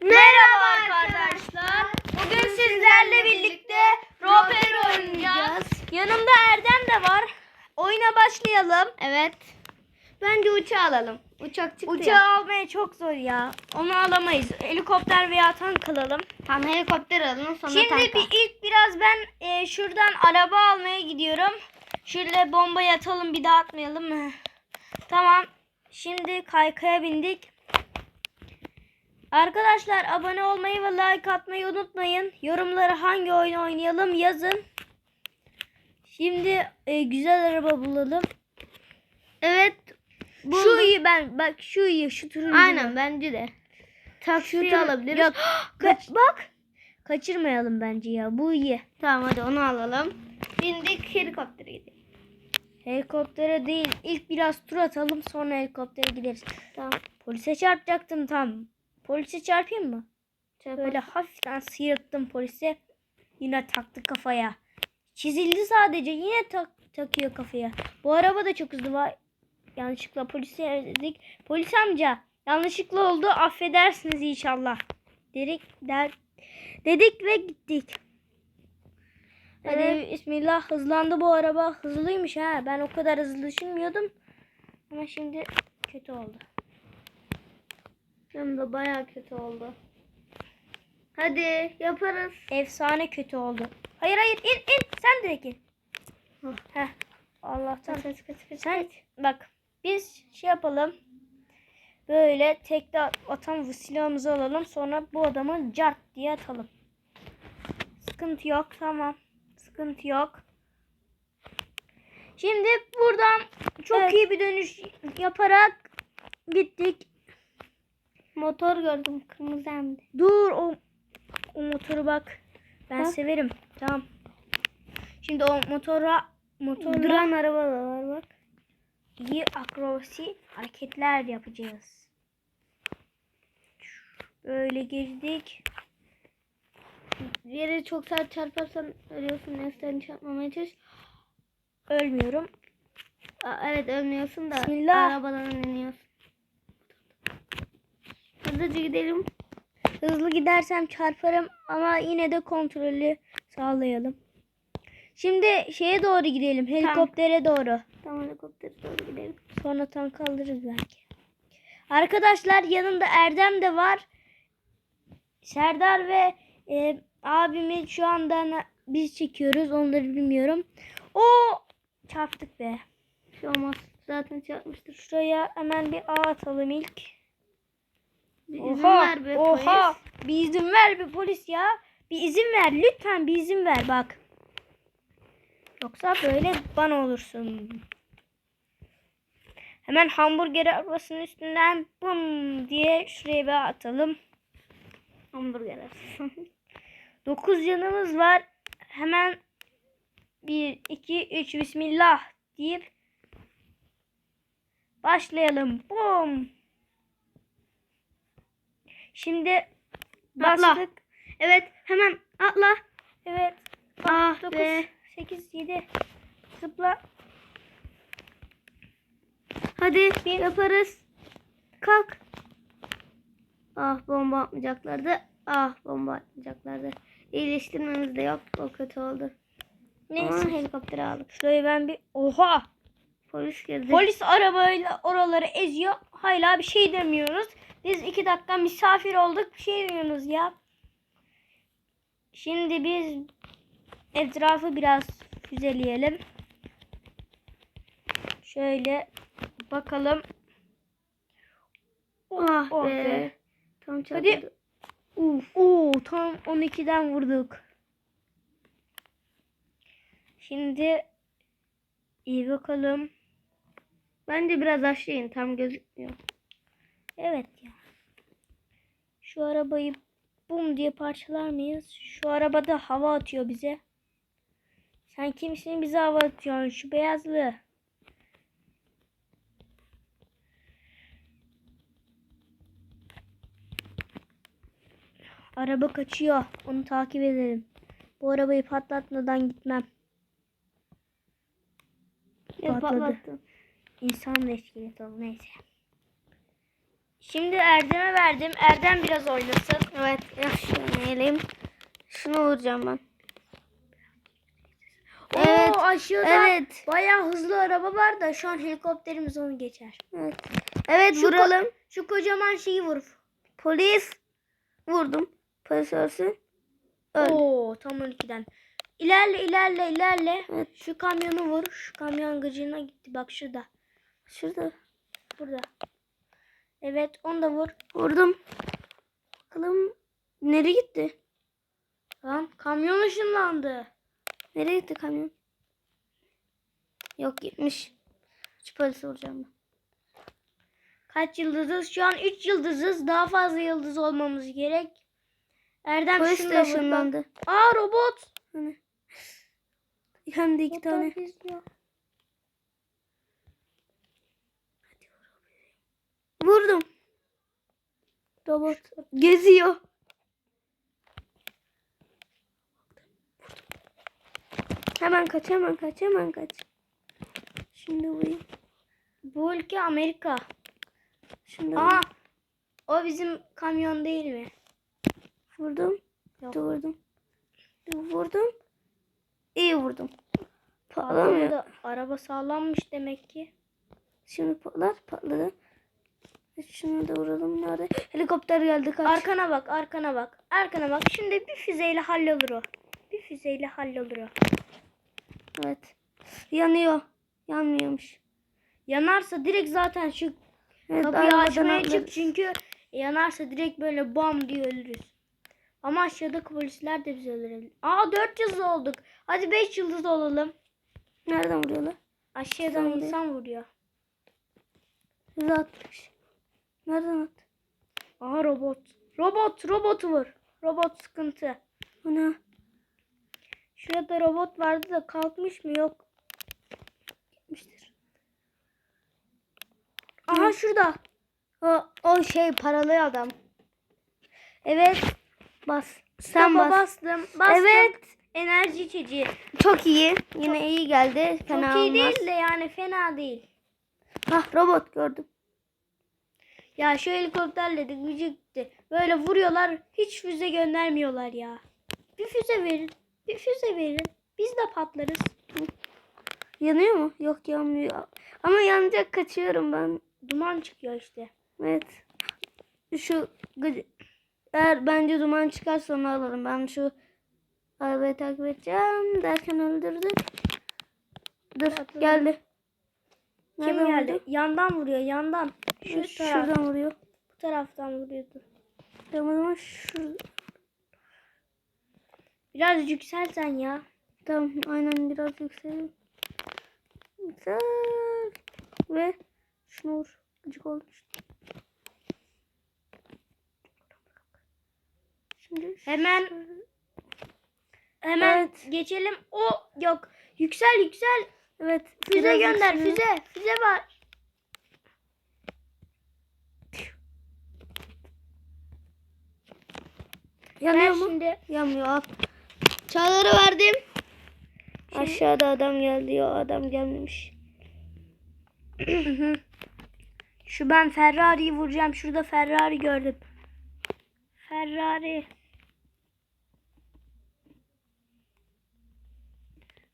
Merhaba arkadaşlar. Bugün sizlerle birlikte Roper oynayacağız. Yanımda Erdem de var. Oyuna başlayalım. Evet. Bence uçağı alalım. Uçak çıktı Uçağı ya. almaya çok zor ya. Onu alamayız. Helikopter veya tank alalım. Tamam helikopter alalım sonra Şimdi tanka. bir ilk biraz ben e, şuradan araba almaya gidiyorum. Şöyle bombayı atalım bir daha atmayalım mı? Tamam. Şimdi kaykaya bindik. Arkadaşlar abone olmayı ve like atmayı unutmayın. Yorumlara hangi oyun oynayalım yazın. Şimdi e, güzel araba bulalım. Evet. Şu buldum. iyi ben bak şu iyi şu turuncu. Aynen bence de. Taksiyi alabiliriz. Yok, Kaç bak. Kaçırmayalım bence ya. Bu iyi. Tamam hadi onu alalım. Bindik helikoptere gidelim. Helikoptere değil. İlk biraz tur atalım sonra helikoptere gideriz. Tamam. Polise çarpacaktım tam. Polise çarpayım mı? Çarpalım. Böyle hafiften sıyırttım polise. Yine taktı kafaya. Çizildi sadece. Yine tak takıyor kafaya. Bu araba da çok hızlı var. Yanlışlıkla polise dedik. Polis amca yanlışlıkla oldu. Affedersiniz inşallah. Dedik der dedik ve gittik. Hadi Evet. bismillah hızlandı bu araba. Hızlıymış ha. Ben o kadar hızlı düşünmüyordum. Ama şimdi kötü oldu. Hem de baya kötü oldu. Hadi yaparız. Efsane kötü oldu. Hayır hayır in in sen direkt in. Heh. Allah'tan. Kaç kaç kaç kaç. Sen bak biz şey yapalım. Böyle tekte atan bu silahımızı alalım. Sonra bu adamı cart diye atalım. Sıkıntı yok. Tamam. Sıkıntı yok. Şimdi buradan çok Evet. iyi bir dönüş yaparak gittik. Motor gördüm kırmızı hem de. Dur o, o motoru bak. Ben Bak. severim. Tamam. Şimdi o motora motorla Duran araba da var bak. iyi akrobasi hareketler yapacağız. Böyle girdik. Bir yere çok sert çarparsan ölüyorsun. Neslerini çarpmamaya çalış. Ölmüyorum. Aa, evet ölmüyorsun da Bismillah. arabadan iniyorsun. Hızlıca gidelim. Hızlı gidersem çarparım ama yine de kontrolü sağlayalım. Şimdi şeye doğru gidelim. Helikoptere doğru. Tamam helikoptere doğru gidelim. Sonra tank alırız belki. Arkadaşlar yanımda Erdem de var. Serdar ve e, abimi şu anda biz çekiyoruz. Onları bilmiyorum. O çarptık be. Bir şey olmaz. Zaten çarpmıştır. Şuraya hemen bir A atalım ilk. Bir izin Oha, ver be oha. polis. Bir izin ver bir polis ya. Bir izin ver. Lütfen bir izin ver bak. Yoksa böyle bana olursun. Hemen hamburger arabasının üstünden bum diye şuraya bir atalım. Hamburger arası. 9 canımız var. Hemen 1, 2, 3 bismillah deyip başlayalım. Bum. Şimdi Atla. bastık. evet hemen atla. Evet. Ah 9, be. 8, 7. Zıpla. Hadi yaparız. Kalk. Ah bomba atmayacaklardı. Ah bomba atmayacaklardı. İyileştirmemiz de yok. O kötü oldu. Neyse. Ama helikoptere aldık. Şurayı ben bir... Oha! Polis girdi. Polis arabayla oraları eziyor. Hala bir şey demiyoruz. Biz iki dakika misafir olduk. Bir şey demiyoruz ya. Şimdi biz etrafı biraz füzeleyelim. Şöyle bakalım. ah oh be. be. Tam Hadi. çarpıldı. Uf. Oo, tam 12'den vurduk. Şimdi iyi bakalım. Bence biraz aşağıyın. Tam gözükmüyor. Evet ya. Şu arabayı bum diye parçalar mıyız? Şu arabada hava atıyor bize. Sen kimsin bize hava atıyorsun? Şu beyazlı. Araba kaçıyor. Onu takip edelim. Bu arabayı patlatmadan gitmem. Patladı. patlattı. İnsan da oldu. Neyse. Şimdi Erdem'e verdim. Erdem biraz oynasın. Evet. Şunu yiyelim. Şunu vuracağım ben. Evet, Oo, aşağıda Evet. bayağı hızlı araba var da şu an helikopterimiz onu geçer. Evet. Evet Şu ko- vuralım. Şu kocaman şeyi vur. Polis. Vurdum. Polis ölsün. Öl. Oo tam 12'den. İlerle ilerle ilerle. Evet. Şu kamyonu vur. Şu kamyon gıcığına gitti. Bak şurada. Şurada. Burada. Evet onu da vur. Vurdum. Bakalım. Nereye gitti? Lan kamyon ışınlandı. Nereye gitti kamyon? Yok gitmiş. Şu polisi vuracağım ben. Kaç yıldızız? Şu an 3 yıldızız. Daha fazla yıldız olmamız gerek. Erdem Polis şunu da ışınlandı. Aa robot. Hani. Hem de iki tane. Robot izliyor. Vurdum. Robot geziyor. Hemen kaç, hemen kaç, hemen kaç. Şimdi vurayım. Bu ülke Amerika. Şimdi Aa o bizim kamyon değil mi? vurdum. Yok. Vurdum. Vurdum. İyi vurdum. Patlamıyor. araba sağlammış demek ki. Şimdi patlar, patladı. Şunu da vuralım. Nerede? Helikopter geldi kaç. Arkana bak, arkana bak. Arkana bak. Şimdi bir füzeyle hallolur o. Bir füzeyle hallolur o. Evet. Yanıyor. Yanmıyormuş. Yanarsa direkt zaten şu Evet, kapıyı açmaya çık çünkü yanarsa direkt böyle bam diye ölürüz. Ama aşağıdaki polisler de bizi öldürebilir. Aa 4 yıldız olduk. Hadi 5 yıldız olalım. Nereden vuruyorlar? Aşağıdan Sen de. insan vuruyor. Hızlı atmış. Nereden at? Aha robot. Robot, robot vur. Robot sıkıntı. Ana. Şurada robot vardı da kalkmış mı? Yok. Gitmiştir. Aha şurada. O, o şey paralı adam. Evet. Bas. Sen bas. bastım. Bastım. Evet. Enerji içeceği. Çok iyi. Yine iyi geldi. Fena Çok iyi olmaz. değil de yani fena değil. Hah robot gördüm. Ya şu helikopterle de gıcıktı. Böyle vuruyorlar. Hiç füze göndermiyorlar ya. Bir füze verin. Bir füze verin. Biz de patlarız. Yanıyor mu? Yok yanmıyor. Ama yanacak kaçıyorum ben. Duman çıkıyor işte. Evet. Şu eğer bence duman çıkarsa onu alırım. Ben şu arabayı takip edeceğim derken öldürdü. Dur Atladım. geldi. Kim geldi? vurdu? Yandan vuruyor. Yandan. Şu taraf, Şuradan vuruyor. bu taraftan vuruyordu. Tamam ama şurada. Biraz yükselsen ya. Tamam aynen biraz yükselim. Güzel. Ve şunu vur. Gıcık oldu. Şimdi Hemen hemen Evet. geçelim. O yok. Yüksel yüksel. evet. Füze gönder. Füze. Füze var. Yanıyor mu? şimdi Yanmıyor al. Çağları verdim. Aşağıda adam geldi. O adam gelmemiş. Şu ben Ferrari'yi vuracağım. Şurada Ferrari gördüm. Ferrari.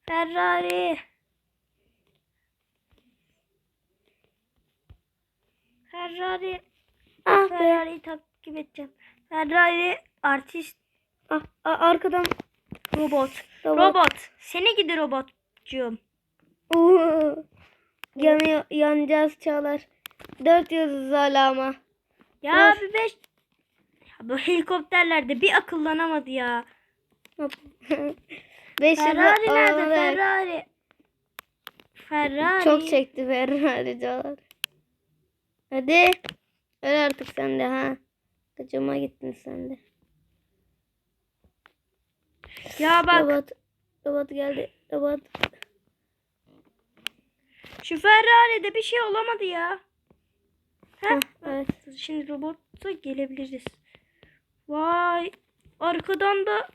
Ferrari. Ferrari. Ah. Ferrari'yi takip edeceğim. Ferrari artist Ah, ah, arkadan robot. Robot. Robot. Seni gidi robotcuğum. Yanıyor, yanacağız Çağlar. Dört yıldız hala ama. Ya Dur. bir beş. Ya bu helikopterlerde bir akıllanamadı ya. Beş Ferrari nerede? Ferrari. Ferrari. Çok çekti Ferrari Çağlar. Hadi. Öl artık sen de ha. Gıcıma gittin sen de. Ya bak Robot. Robot geldi. Robot. şu Ferrari'de bir şey olamadı ya. Heh, Heh, evet. Şimdi robotla gelebiliriz. Vay. Arkadan da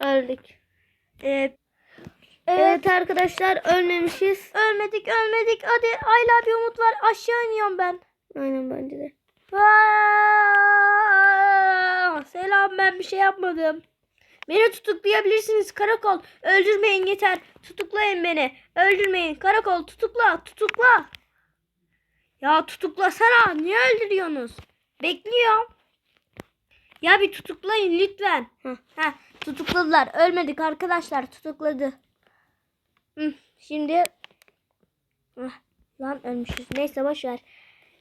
Öldük. e, Evet arkadaşlar ölmemişiz. ölmedik ölmedik. Hadi hala bir umut var. Aşağı iniyorum ben. Aynen bence de. Aa, selam ben bir şey yapmadım. Beni tutuklayabilirsiniz karakol. Öldürmeyin yeter. Tutuklayın beni. Öldürmeyin karakol tutukla tutukla. Ya tutuklasana. Niye öldürüyorsunuz? Bekliyorum. Ya bir tutuklayın lütfen. Heh. Heh, tutukladılar. Ölmedik arkadaşlar. Tutukladı. Şimdi Heh, lan ölmüşüz. Neyse boş ver.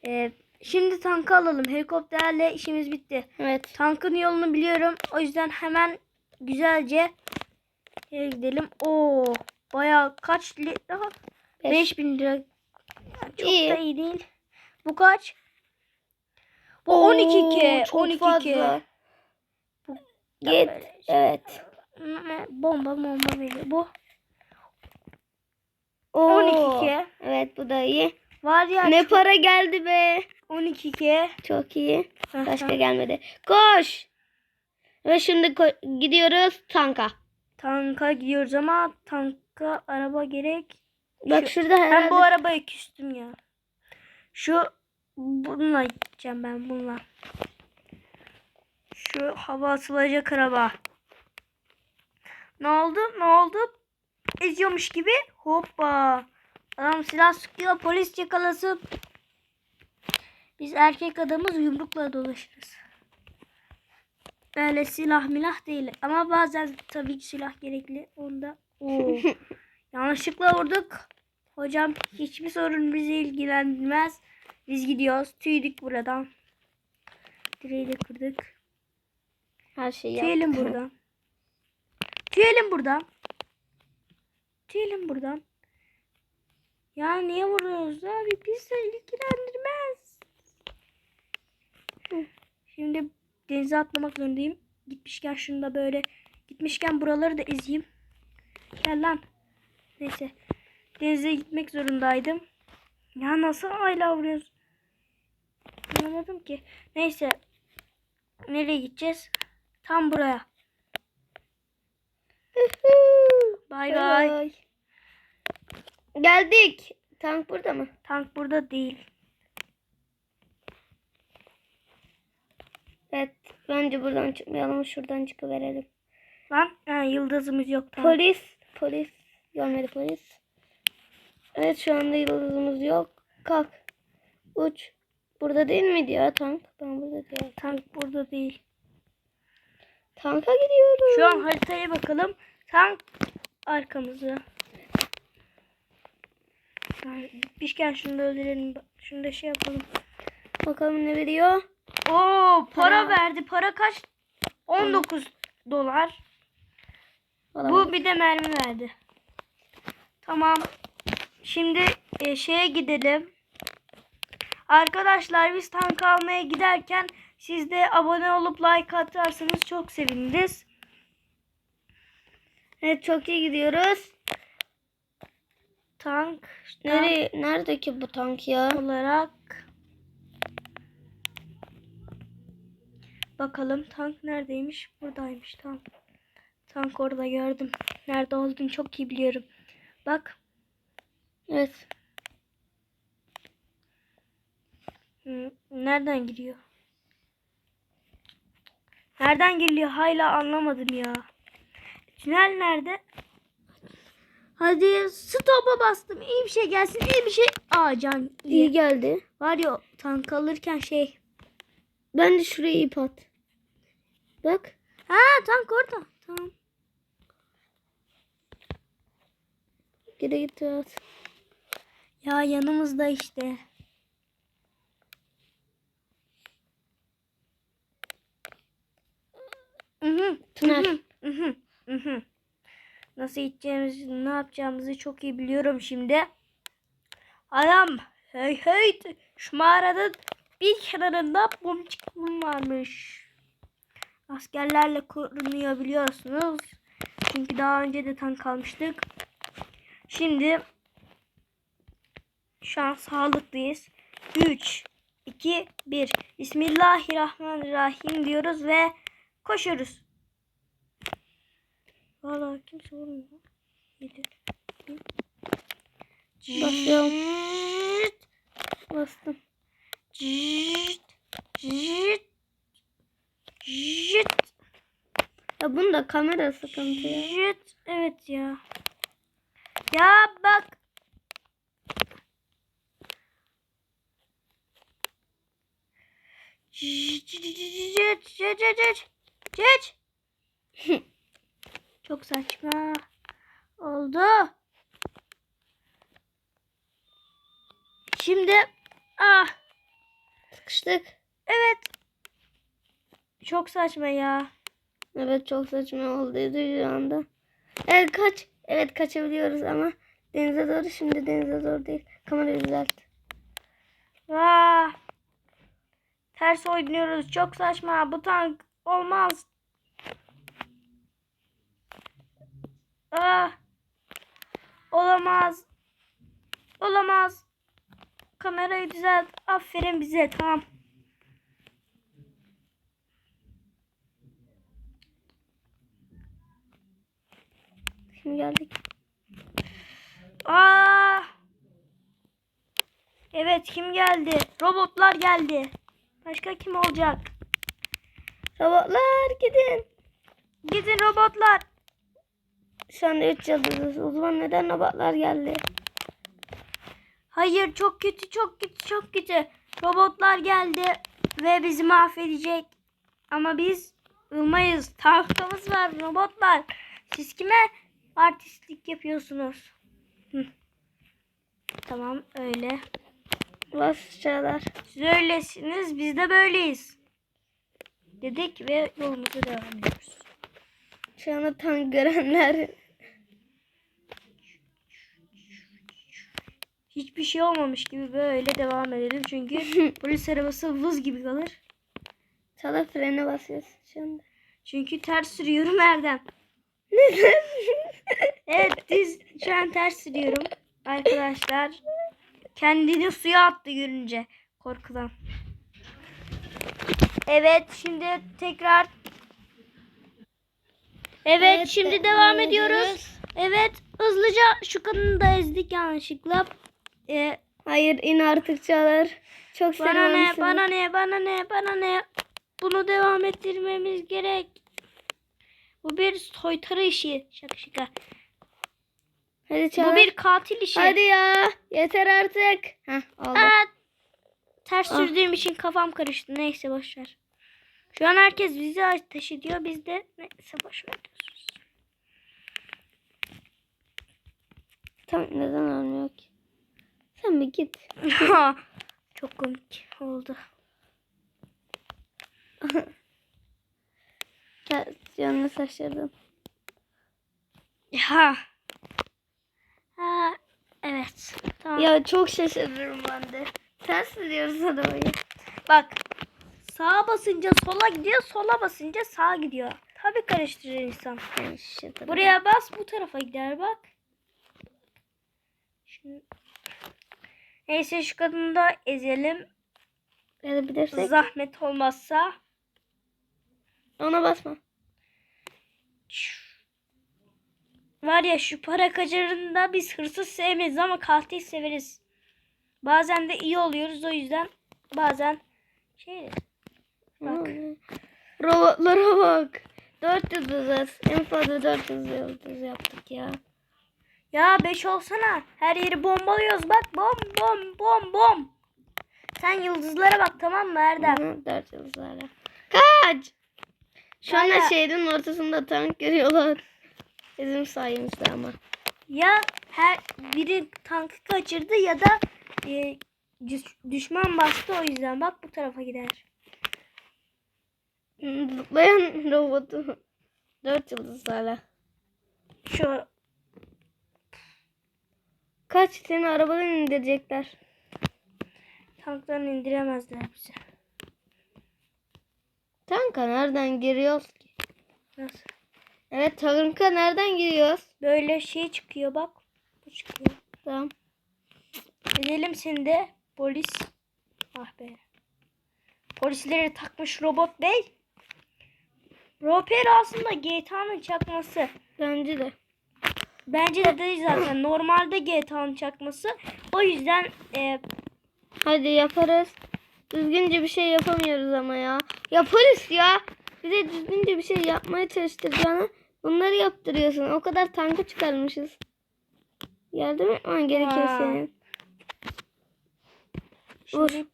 Ee, şimdi tankı alalım. Helikopterle işimiz bitti. Evet. Tankın yolunu biliyorum. O yüzden hemen güzelce yere gidelim. Oo, bayağı kaç lira? Beş. 5000 lira. Çok İyi. da iyi değil. Bu kaç? Bu 12 k. Oo, çok 12 fazla. k. Git. böyle Evet. Bomba bomba veriyor. Bu Oo. 12 k. Evet bu da iyi. Var ya Ne para geldi be. 12 k. Çok iyi. Başka gelmedi. Koş. Ve şimdi ko- gidiyoruz tanka. Tanka gidiyoruz ama tanka araba gerek. Bak Şu- şurada herhalde. Ben bu arabaya küstüm ya. Şu bununla gideceğim ben bununla. Şu hava atılacak araba. Ne oldu? Ne oldu? Eziyormuş gibi. Hoppa. Adam silah sıkıyor. Polis yakalasın. Biz erkek adamız yumrukla dolaşırız. Öyle silah milah değil. Ama bazen tabii ki silah gerekli. Onda. Oo. Yanlışlıkla vurduk. Hocam hiçbir sorun bizi ilgilendirmez. Biz gidiyoruz. Tüydük buradan. Direği de kırdık. Her şeyi Tüyelim yaptık. buradan. Tüyelim buradan. Tüyelim buradan. Ya niye vuruyoruz abi? Bizi ilgilendirmez. Şimdi denize atlamak zorundayım. Gitmişken şunu da böyle gitmişken buraları da ezeyim. Gel lan. Neyse. Denize gitmek zorundaydım. Ya nasıl hala vuruyoruz? Anlamadım ki. Neyse. Nereye gideceğiz? Tam buraya. Bay bay. Geldik. Tank burada mı? Tank burada değil. Evet. Bence buradan çıkmayalım. Şuradan çıkıverelim. Lan ha, yıldızımız yok. Tank. Polis. Polis. Görmedi polis. Evet şu anda yıldızımız yok. Kalk. Uç. Burada değil miydi ya tank? Ben burada diye. Tank burada değil. Tanka gidiyoruz. Şu an haritaya bakalım. Tank arkamızda. Gitmişken şunu da öldürelim. Şunu da şey yapalım. Bakalım ne veriyor? Oo para, Para. verdi. Para kaç? 19 dolar. Alamadım. Bu bir de mermi verdi. Tamam. Şimdi e, şeye gidelim. Arkadaşlar biz tank almaya giderken siz de abone olup like atarsanız çok seviniriz. Evet çok iyi gidiyoruz. Tank Nereye, nerede ki bu tank ya? olarak bakalım tank neredeymiş? Buradaymış tamam. Tank orada gördüm. Nerede olduğunu çok iyi biliyorum. Bak. Evet. Nereden giriyor? Nereden geliyor? Hala anlamadım ya. Tünel nerede? Hadi stop'a bastım. İyi bir şey gelsin. iyi bir şey. Aa can. İyi iyi. geldi. Var ya tank alırken şey. Ben de şuraya ip at. Bak. Ha tank orada. Tamam. Geri git at. Ya yanımızda işte. Mhm, Tünel. mhm, mhm, mhm. Nasıl gideceğimizi, ne yapacağımızı çok iyi biliyorum şimdi. Adam hey hey şu mağaranın bir kenarında bumcukluğum varmış. Askerlerle korunuyor biliyorsunuz. Çünkü daha önce de tank almıştık. Şimdi şu an sağlıklıyız. 3, 2, 1. Bismillahirrahmanirrahim diyoruz ve koşuyoruz. Valla kimse vurmuyor. Yedi. bin. Basıyorum. Cırt, Bastım. cırt. Jit. Jit. Ya bunun da kamera sıkıntı ya. Jit. Evet ya. Ya bak. Jit. Jit. Jit. Jit. Jit. Çok saçma oldu. Şimdi ah Sıkıştık. evet. Çok saçma ya. Evet çok saçma olduydu şu anda. Evet kaç. Evet kaçabiliyoruz ama denize doğru şimdi denize doğru değil. Kamerayı düzelt. Vaa. Ters oynuyoruz. Çok saçma. Bu tank olmaz. Ah. Olamaz. Olamaz. Kamerayı düzelt. Aferin bize. Tamam. Şimdi geldik. Aa! Evet kim geldi? Robotlar geldi. Başka kim olacak? Robotlar gidin. Gidin robotlar. Şu anda 3 yıldızız. O zaman neden robotlar geldi? Hayır çok kötü çok kötü çok kötü. Robotlar geldi ve bizi mahvedecek. Ama biz ılmayız. Tahtamız var robotlar. Siz kime artistlik yapıyorsunuz? Hı. Tamam öyle. Bas çağlar. Siz öylesiniz biz de böyleyiz. Dedik ve yolumuza devam ediyoruz. Şu anda tank Hiçbir şey olmamış gibi böyle devam edelim. Çünkü polis arabası vız gibi kalır. Çağlar frene basıyoruz şu anda. Çünkü ters sürüyorum Erdem. Neden? Evet diz şu an ters sürüyorum. Arkadaşlar kendini suya attı görünce korkudan. Evet şimdi tekrar Evet, Evet, şimdi de- devam devam ediyoruz. ediyoruz. Evet hızlıca şu kadını da ezdik yanlışlıkla. Ee, Hayır in artık Çağlar. Çok bana ne selamlısın. bana ne bana ne bana ne bunu devam ettirmemiz gerek. Bu bir soytarı işi. Şaka şaka. Hadi Çağlar. Bu bir katil işi. Hadi ya. Yeter artık. Heh oldu. Aa, ters Ah. sürdüğüm için kafam karıştı. Neyse boş ver. Şu an herkes bizi ateş ediyor. Biz de neyse boş ver. diyoruz. Tam neden olmuyor ki? Bir git. Çok komik oldu. Canını şaşırdım. Ya. Ha, evet. Tamam. Ya çok şaşırırım ben de. Ters sürüyoruz arabayı. Bak. Sağa basınca sola gidiyor. Sola basınca sağa gidiyor. Tabii karıştırır insan. Şaşırdım. Buraya bas bu tarafa gider bak. Şimdi... Neyse şu kadını da ezelim. Edebilirsek. Zahmet olmazsa. Ona basma. Var ya şu para kaçırında biz hırsız sevmeyiz ama katil severiz. Bazen de iyi oluyoruz o yüzden bazen şey Bak. Robotlara bak. Dört yıldızız. En fazla dört yıldız yaptık ya. Ya 5 olsana her yeri bombalıyoruz bak bom bom bom bom. Sen yıldızlara bak tamam mı Erdem? Hı, dört yıldızlarla. Kaç! Şu anda şehrin ortasında tank görüyorlar. Bizim sayemizde ama. Ya her biri tankı kaçırdı ya da e, düş- düşman bastı o yüzden bak bu tarafa gider. Zıplayan robotu. Dört yıldızlarla. Şu Kaç seni arabadan indirecekler. tanktan indiremezler bizi. Tanka nereden giriyoruz ki? Nasıl? Evet tanka nereden giriyoruz? Böyle şey çıkıyor bak. Bu çıkıyor. Tamam. Seni de polis. Ah be. Polisleri takmış robot bey. Roper aslında GTA'nın çakması. Bence de. Bence de değil zaten. Normalde GTA'nın çakması. O yüzden e, Hadi yaparız. düzgünce bir şey yapamıyoruz ama ya. Ya polis ya. Bir de düzgünce bir şey yapmaya çalıştıracağına bunları yaptırıyorsun. O kadar tankı çıkarmışız. Yardım etmen gerekiyor Aa. senin. Vur. Şimdi-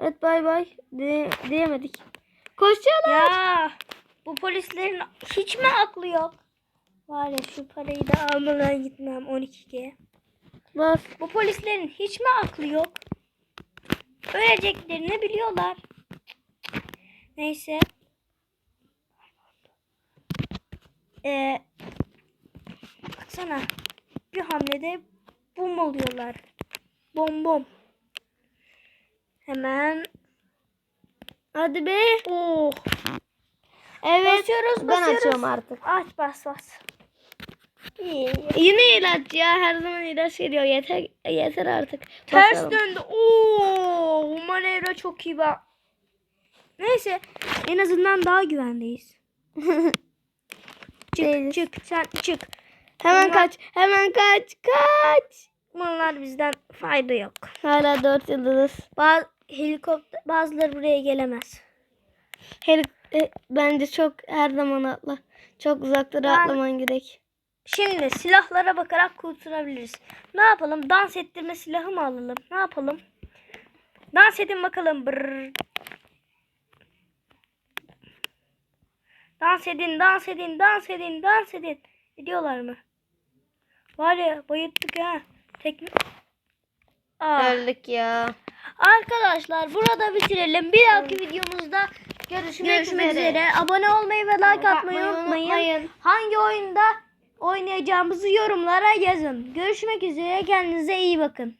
Evet bay bay. De- diyemedik. Koşuyorlar. Ya bu polislerin hiç mi aklı yok? Var ya şu parayı da almadan gitmem 12G. Bak. Bu polislerin hiç mi aklı yok? Öleceklerini biliyorlar. Neyse. Ee, baksana. Bir hamlede bum oluyorlar. Bom bom. Hemen. Hadi be. Oh. Evet. Basıyoruz, Ben basıyoruz. açıyorum artık. Aç bas bas. Yine ilaç ya. Her zaman ilaç geliyor. Yeter yeter artık. Ters Basalım. döndü. Oo, bu manevra çok iyi bak. Neyse en azından daha güvendeyiz. Çık Değiliz. çık sen çık. Hemen Bunlar- kaç. Hemen kaç. Kaç. Bunlar bizden fayda yok. Hala dört yıldız. Bazı helikopter bazıları buraya gelemez. Her, e, bence çok her zaman atla. Çok uzaklara Ben- atlaman gerek. Şimdi silahlara bakarak kurtulabiliriz. Ne yapalım? Dans ettirme silahı mı alalım? Ne yapalım? Dans edin bakalım. Brrr. Dans edin, dans edin, dans edin, dans edin. Ediyorlar mı? Var ya bayıttık ha. Tekme... Aa. Öldük ya. Arkadaşlar burada bitirelim. Bir dahaki videomuzda görüşmek, Görüşmek üzere. üzere. Abone olmayı ve like atmayı Atmayı unutmayın. unutmayın. Hangi oyunda oynayacağımızı yorumlara yazın. Görüşmek üzere. Kendinize iyi bakın.